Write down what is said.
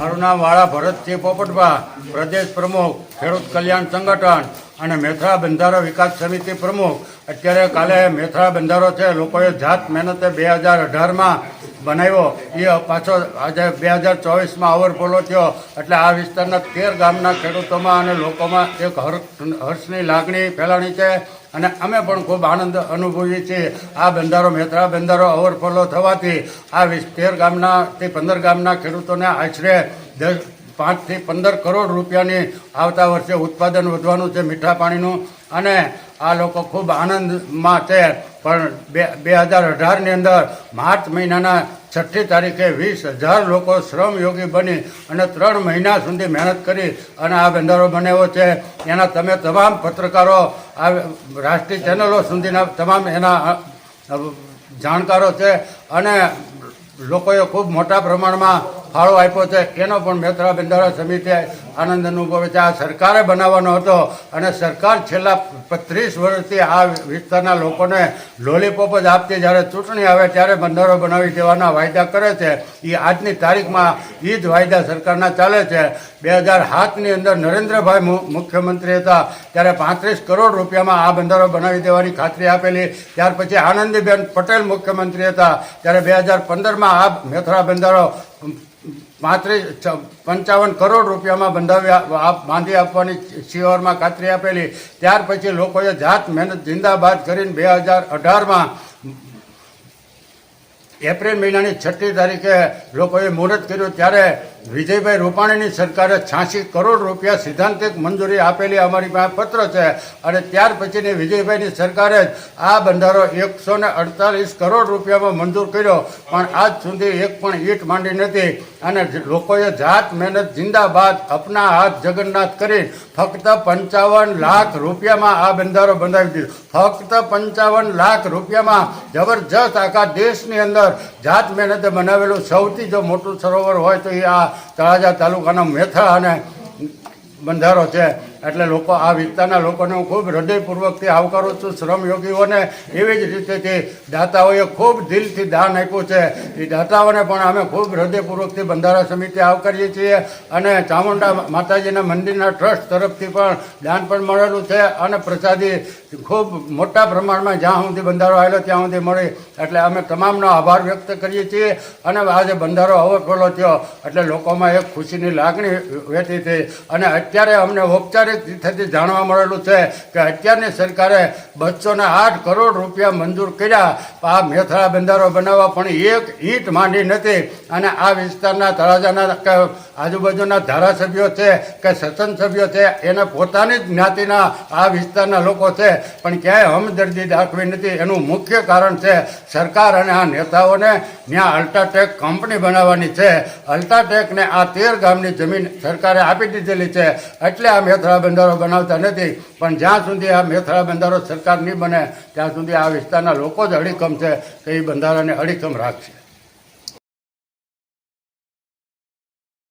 મારું નામ વાળા ભરતસિંહ પોપટભા, પ્રદેશ પ્રમુખ, ખેડૂત કલ્યાણ સંગઠન અને મેથરા બંધારો વિકાસ સમિતિ પ્રમુખ. અત્યારે કાલે મેથરા બંધારો છે, લોકોએ જાત મહેનતે બે હજાર અઢારમાં બનાવ્યો. એ પાછો આજે બે હજાર ચોવીસમાં ઓવરફ્લો થયો. એટલે આ વિસ્તારના તેર ગામના ખેડૂતોમાં અને લોકોમાં એક હર્ષ, હર્ષની લાગણી ફેલાણી છે. અને અમે પણ ખૂબ આનંદ અનુભવીએ છીએ. આ બંધારો મેત્રા બંધારો ઓવરફ્લો થવાથી આ તેર ગામના તે પંદર ગામના ખેડૂતોને આશરે પાંચથી પંદર કરોડ રૂપિયાની આવતા વર્ષે ઉત્પાદન વધવાનું છે મીઠા પાણીનું. અને આ લોકો ખૂબ આનંદમાં છે. પણ બે બે હજાર અઢારની અંદર માર્ચ મહિનાના છઠ્ઠી તારીખે વીસ હજાર લોકો શ્રમયોગી બની અને ત્રણ મહિના સુધી મહેનત કરી અને આ બંધારો બનાવ્યો છે. એના તમે તમામ પત્રકારો, આ રાષ્ટ્રીય ચેનલો સુધીના તમામ એના જાણકારો છે. અને લોકોએ ખૂબ મોટા પ્રમાણમાં ફાળો આપ્યો છે, એનો પણ મેત્રા બંધારા સમિતિએ આનંદ અનુભવે છે. આ સરકારે બનાવવાનો હતો અને સરકાર છેલ્લા ત્રીસ વર્ષથી આ વિસ્તારના લોકોને લોલીપોપ જ આપતી જ્યારે ચૂંટણી આવે ત્યારે બંધારો બનાવી દેવાના વાયદા કરે છે. એ આજની તારીખમાં એ જ વાયદા સરકારના ચાલે છે. બે હજાર સાતની અંદર નરેન્દ્રભાઈ મુખ્યમંત્રી હતા. ત્યારે પાંત્રીસ કરોડ રૂપિયામાં આ બંધારો બનાવી દેવાની ખાતરી આપેલી. ત્યાર પછી આનંદીબેન પટેલ મુખ્યમંત્રી હતા. ત્યારે બે હજાર પંદરમાં આ મેથરા બંધારો પાંત્રીસ પંચાવન કરોડ રૂપિયામાં બંધાવી બાંધી આપવાની શિહોરમાં ખાતરી આપેલી. ત્યાર પછી લોકોએ જાત મહેનત જિંદાબાદ કરીને બે હજાર અઢારમાં એપ્રિલ મહિનાની છઠ્ઠી તારીખે લોકોએ મુહૂર્ત કર્યું. ત્યારે વિજયભાઈ રૂપાણીની સરકારે છ્યાસી કરોડ રૂપિયા સિદ્ધાંતિક મંજૂરી આપેલી અમારી પાસે પત્ર છે. અને ત્યાર પછીની વિજયભાઈની સરકારે જ આ બંધારો એકસો અડતાલીસ કરોડ રૂપિયામાં મંજૂર કર્યો. પણ આજ સુધી એક પણ ઈંટ માંડી નથી. અને લોકોએ જાત મહેનત જિંદાબાદ અપના હાથ જગન્નાથ કરી ફક્ત પંચાવન લાખ રૂપિયામાં આ બંધારો બંધાવી દીધો. ફક્ત પંચાવન લાખ રૂપિયામાં જબરજસ્ત આખા દેશની અંદર જાત મહેનતે બનાવેલું સૌથી જો મોટું સરોવર હોય તો એ આ તળાજા તાલુકાનો મેથા અને બંધારો છે. એટલે લોકો આ વિસ્તારના લોકોને હું ખૂબ હૃદયપૂર્વકથી આવકારું છું શ્રમયોગીઓને એવી જ રીતેથી દાતાઓએ ખૂબ દિલથી દાન આપ્યું છે. એ દાતાઓને પણ અમે ખૂબ હૃદયપૂર્વકથી બંધારા સમિતિ આવકારીએ છીએ અને ચામુંડા માતાજીના મંદિરના ટ્રસ્ટ તરફથી પણ દાન પણ મળેલું છે અને પ્રસાદી ખૂબ મોટા પ્રમાણમાં જ્યાં સુધી બંધારો આવેલો ત્યાં સુધી મળી. એટલે અમે તમામનો આભાર વ્યક્ત કરીએ છીએ અને આજે બંધારો ઓવરફ્લો થયો, એટલે લોકોમાં એક ખુશીની લાગણી વહેતી થઈ અને અત્યારે અમને ઔપચારિક રીતેથી જાણવા મળેલું છે કે અત્યારની સરકારે બસોને આઠ કરોડ રૂપિયા મંજૂર કર્યા. આ મેથળા બંધારો બનાવવા પણ એક ઈંટ માંડી નથી. અને આ વિસ્તારના તળાજાના આજુબાજુના ધારાસભ્યો છે કે સસન સભ્યો છે, એને પોતાની જ્ઞાતિના આ વિસ્તારના લોકો છે. પણ ક્યાંય હમદર્દી દાખવી નથી. એનું મુખ્ય કારણ છે સરકાર અને આ નેતાઓને ત્યાં અલ્ટ્રાટેક કંપની બનાવવાની છે. અલ્ટ્રાટેકને આ તેર ગામની જમીન સરકારે આપી દીધેલી છે. એટલે આ મેથળા બંધારો બનાવતા નથી. પણ જ્યાં સુધી આ મેથળા બંધારો સરકાર નહીં બને, ત્યાં સુધી આ વિસ્તારના લોકો જ અડીખમ છે. તો એ બંધારાને અડીખમ રાખશે.